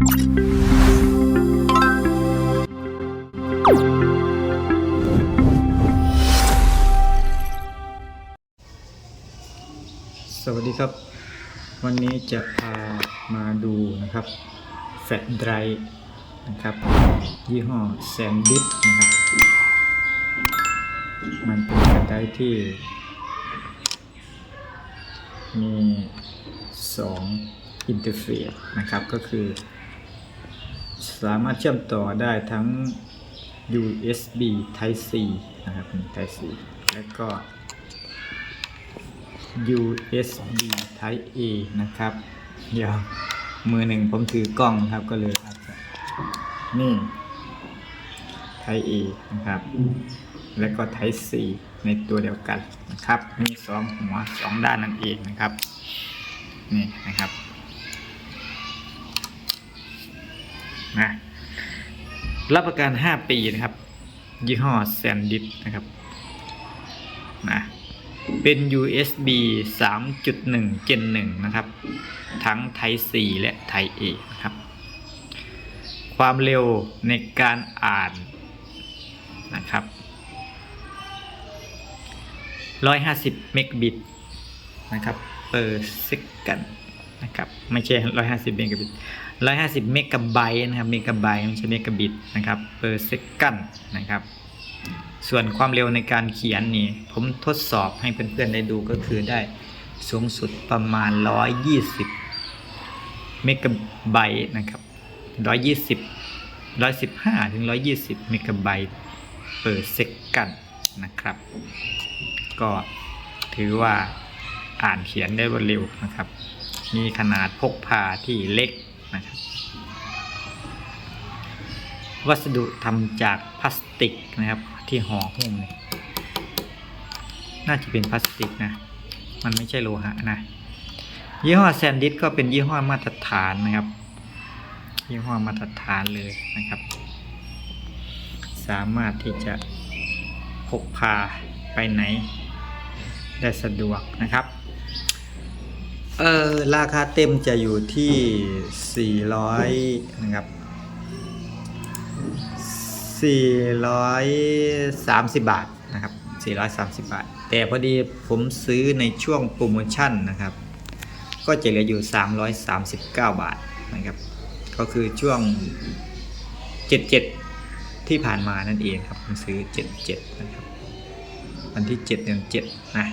สวัสดีครับ วันนี้จะพามาดูนะครับแฟลชไดรฟ์นะครับ ยี่ห้อแซนดิสนะครับ มันเป็นแฟลชไดรฟ์ที่ มี 2 อินเทอร์เฟซนะครับก็คือ สามารถเชื่อมต่อได้ทั้ง USB Type C นะครับ Type C แล้วก็ USB Type A นะครับ เดี๋ยวมือหนึ่งผมถือกล้องครับก็เลยอาจจะนี่ Type A นะครับ แล้วก็ Type C ในตัวเดียวกันนะครับ มีสองหัวสองด้านนั่นเองนะครับ นี่นะครับ นะรับประกัน 5 ปีนะครับ ยี่ห้อแซนดิสนะครับนะเป็น USB 3.1 Gen 1 นะครับ ทั้ง Type C และ Type A นะครับ ความเร็วในการอ่านนะครับ 150 เมกบิตนะครับ per second นะครับไม่ใช่150เมกะบิต150เมกะไบต์นะครับเมกะไบต์ไม่ใช่เมกะบิตนะครับ per second นะครับส่วนความเร็วในการเขียนนี่ ผมทดสอบให้เพื่อนๆได้ดูก็คือได้สูงสุดประมาณ 120 เมกะไบต์นะครับ 120 115 ถึง 120 เมกะไบต์เปอร์เซกันนะครับ ก็ถือว่าอ่านเขียนได้รวดเร็วนะครับ มีขนาดพกพาที่เล็กนะครับ วัสดุทำจากพลาสติกนะครับที่ห่อหุ้มเนี่ยน่าจะเป็นพลาสติกนะ มันไม่ใช่โลหะนะ ยี่ห้อแซนดิสก็เป็นยี่ห้อมาตรฐานนะครับ ยี่ห้อมาตรฐานเลยนะครับ สามารถที่จะพกพาไปไหนได้สะดวกนะครับ เออราคาเต็มจะอยู่ที่ 400 นะครับ 430 บาทนะครับ 430 บาท แต่พอดีผมซื้อในช่วงโปรโมชั่นนะครับ ก็จะเหลืออยู่ 339 บาทนะครับ ก็คือช่วง 77 ที่ผ่านมานั่นเองครับ ผมซื้อ 77 นะครับ วันที่ 7 เดือน 7 นะ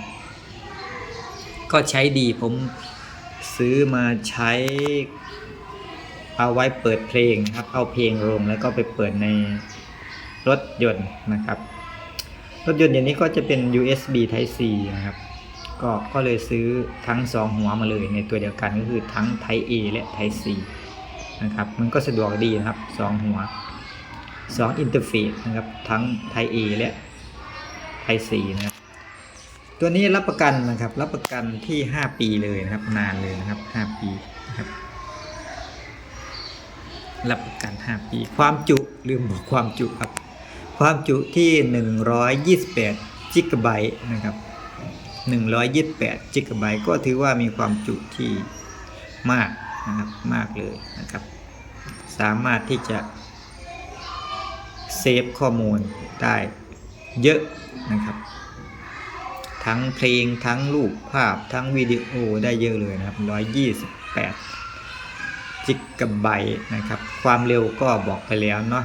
ก็ใช้ดีผม ซื้อมาใช้เอาไว้เปิดเพลงนะครับ เอาเพลงลงแล้วก็ไปเปิดในรถยนต์นะครับ รถยนต์อย่างนี้ก็จะเป็น USB Type C นะครับ ก็ก็เลยซื้อทั้ง 2 หัวมาเลยในตัวเดียวกันก็คือทั้ง Type A และ Type C นะครับ มันก็สะดวกดีนะครับ 2 หัว 2 อินเทอร์เฟซนะครับ ทั้ง Type A และ Type C นะครับ ตัวนี้รับประกันนะครับ รับประกันที่ 5 ปีเลยนะครับ นานเลยนะครับ 5 ปีนะครับรับประกัน 5 ปี ความจุลืมบอกความจุครับ ความจุที่ 128จิกะไบต์นะครับ128จิกะไบต์ก็ถือว่ามีความจุที่มากนะครับมากเลยนะครับ สามารถที่จะเซฟข้อมูลได้เยอะนะครับ ทั้งเพลงทั้งรูปภาพทั้งวิดีโอได้เยอะเลยนะครับ 128จิกะไบต์นะครับ ความเร็วก็บอกไปแล้วเนาะ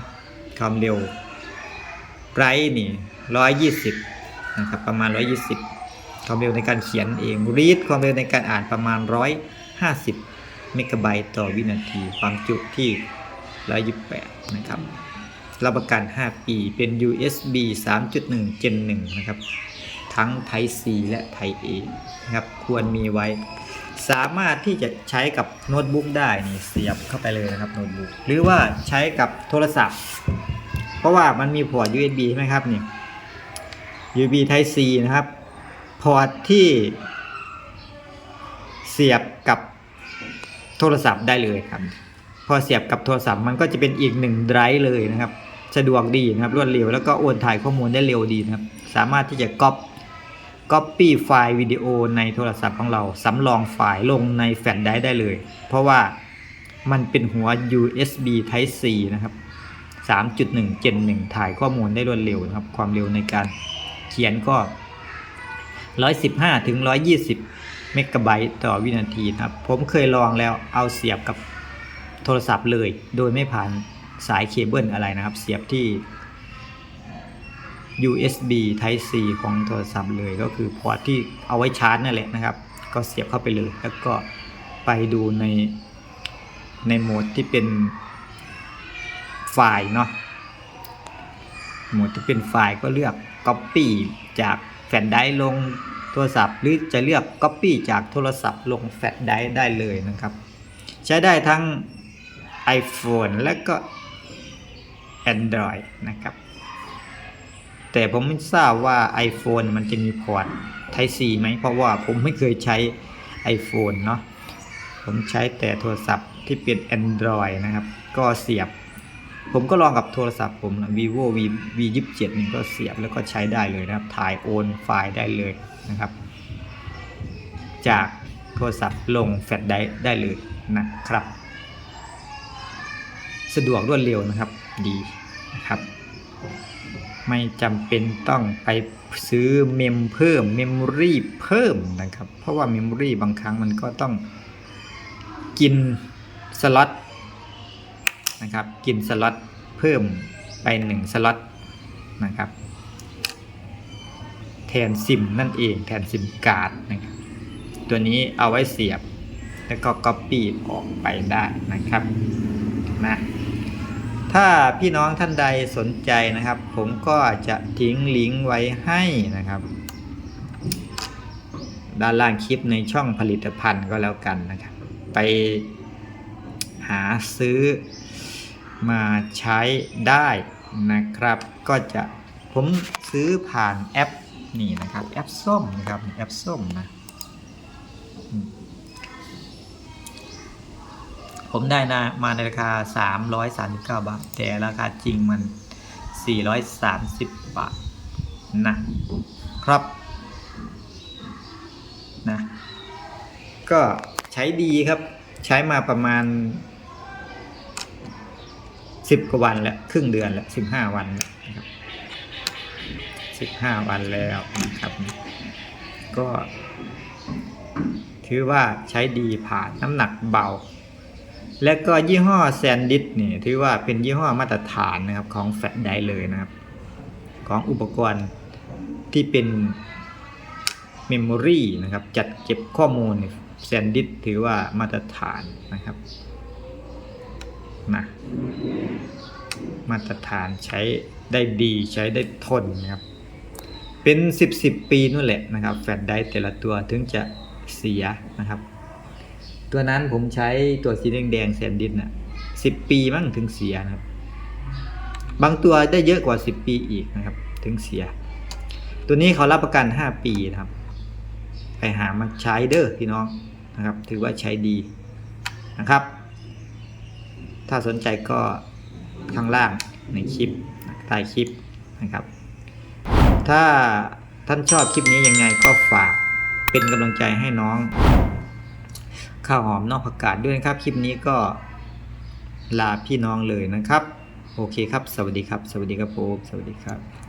ความเร็วไบรท์นี่ 120นะครับประมาณ 120 ความเร็วในการเขียนเองรีดความเร็วในการอ่านประมาณ 150เมกะไบต์ต่อวินาที ความจุที่ 128 นะครับรับประกัน 5 ปี เป็น USB 3.1 Gen 1 นะครับ ทั้ง Type C และ Type A นะครับควรมีไว้ สามารถที่จะใช้กับโน้ตบุ๊กได้นี่เสียบเข้าไปเลยนะครับโน้ตบุ๊กหรือว่าใช้กับโทรศัพท์ เพราะว่ามันมีพอร์ต USB ใช่ไหมครับนี่ USB Type C นะครับ พอร์ตที่เสียบกับโทรศัพท์ได้เลยครับ พอเสียบกับโทรศัพท์มันก็จะเป็นอีกหนึ่งไดรฟ์เลยนะครับ สะดวกดีนะครับรวดเร็วแล้วก็โอนถ่ายข้อมูลได้เร็วดีนะครับ สามารถที่จะก๊อป Copy ไฟล์วิดีโอในโทรศัพท์ของเราสำรองไฟล์ลงในแฟลชไดร์ได้เลย เพราะว่ามันเป็นหัว USB Type C นะครับ 3.1 Gen 1 ถ่ายข้อมูลได้รวดเร็วนะครับ ความเร็วในการเขียนก็ 115 ถึง 120 เมกะไบต์ต่อวินาทีนะครับ ผมเคยลองแล้วเอาเสียบกับโทรศัพท์เลย โดยไม่ผ่านสายเคเบิลอะไรนะครับ เสียบที่ USB Type C ของโทรศัพท์เลยก็คือพอร์ตที่เอาไว้ชาร์จนั่นแหละนะครับ ก็เสียบเข้าไปเลยแล้วก็ไปดูในในโหมดที่เป็นไฟล์เนาะโหมดที่เป็นไฟล์ก็เลือก Copy จากแฟลชไดร์ลงโทรศัพท์ หรือจะเลือก Copy จากโทรศัพท์ลงแฟลชไดร์ได้เลยนะครับ ใช้ได้ทั้ง iPhone และก็ Android นะครับ แต่ผมไม่ทราบว่า iPhone มันจะมีพอร์ต Type C ไหม เพราะว่าผมไม่เคยใช้ iPhone เนาะ ผมใช้แต่โทรศัพท์ที่เป็น Android นะครับ ก็เสียบ ผมก็ลองกับโทรศัพท์ผมนะ vivo v v 2 7นี่ก็เสียบแล้วก็ใช้ได้เลยนะครับ ถ่ายโอนไฟล์ได้เลยนะครับ จากโทรศัพท์ลงแฟลชได้ได้เลยนะครับ สะดวกรวดเร็วนะครับ ดีนะครับ ไม่จำเป็นต้องไปซื้อเมมเพิ่มเมมโมรี่เพิ่มนะครับ เพราะว่าเมมโมรี่บางครั้งมันก็ต้องกินสล็อตนะครับกินสล็อตเพิ่มไป 1 สล็อตนะครับ แทนซิมนั่นเองแทนซิมการ์ดนะครับตัวนี้เอาไว้เสียบ แล้วก็ Copy ออกไปได้นะครับนะ ถ้าพี่น้องท่านใดสนใจนะครับ ผมก็จะทิ้งลิงก์ไว้ให้นะครับ ด้านล่างคลิปในช่องผลิตภัณฑ์ก็แล้วกันนะครับ ไปหาซื้อมาใช้ได้นะครับ ก็จะผมซื้อผ่านแอปนี่นะครับ แอปส้มนะครับแอปส้มนะอืม ผมได้นะมาในราคา 339 บาท แต่ราคาจริงมัน 430 บาทนะครับนะก็ใช้ดีครับ ใช้มาประมาณ 10 กว่าวันแล้ว ครึ่งเดือนแล้ว 15 วันแล้วนะครับ15 วันแล้วนะครับ ก็ ถือว่าใช้ดีผ่านน้ำหนักเบา และก็ยี่ห้อแซนดิสนี่ถือว่าเป็นยี่ห้อมาตรฐานนะครับของแฟลชได้เลยนะครับ ของอุปกรณ์ที่เป็นเมมโมรีนะครับจัดเก็บข้อมูลแซนดิสถือว่ามาตรฐานนะครับนะมาตรฐานใช้ได้ดีใช้ได้ทนนะครับ เป็น 10 10 ปีนู่นแหละนะครับ แฟลชไดร์แต่ละตัวถึงจะเสียนะครับ ตัวนั้นผมใช้ตัวสีแดงๆแซนดิสน่ะสิบปีมั้งถึงเสียนะครับ บางตัวได้เยอะกว่าสิบปีอีกนะครับ ถึงเสีย ตัวนี้เขารับประกันห้าปีนะครับ ไปหามาใช้เด้อพี่น้องนะครับ ถือว่าใช้ดีนะครับ ถ้าสนใจก็ข้างล่างในคลิปใต้คลิปนะครับ ถ้าท่านชอบคลิปนี้ยังไงก็ฝากเป็นกำลังใจให้น้อง ข้าวหอมนอกผักกาดด้วยนะครับ คลิปนี้ก็ลาพี่น้องเลยนะครับ โอเคครับ สวัสดีครับ สวัสดีครับผมสวัสดีครับ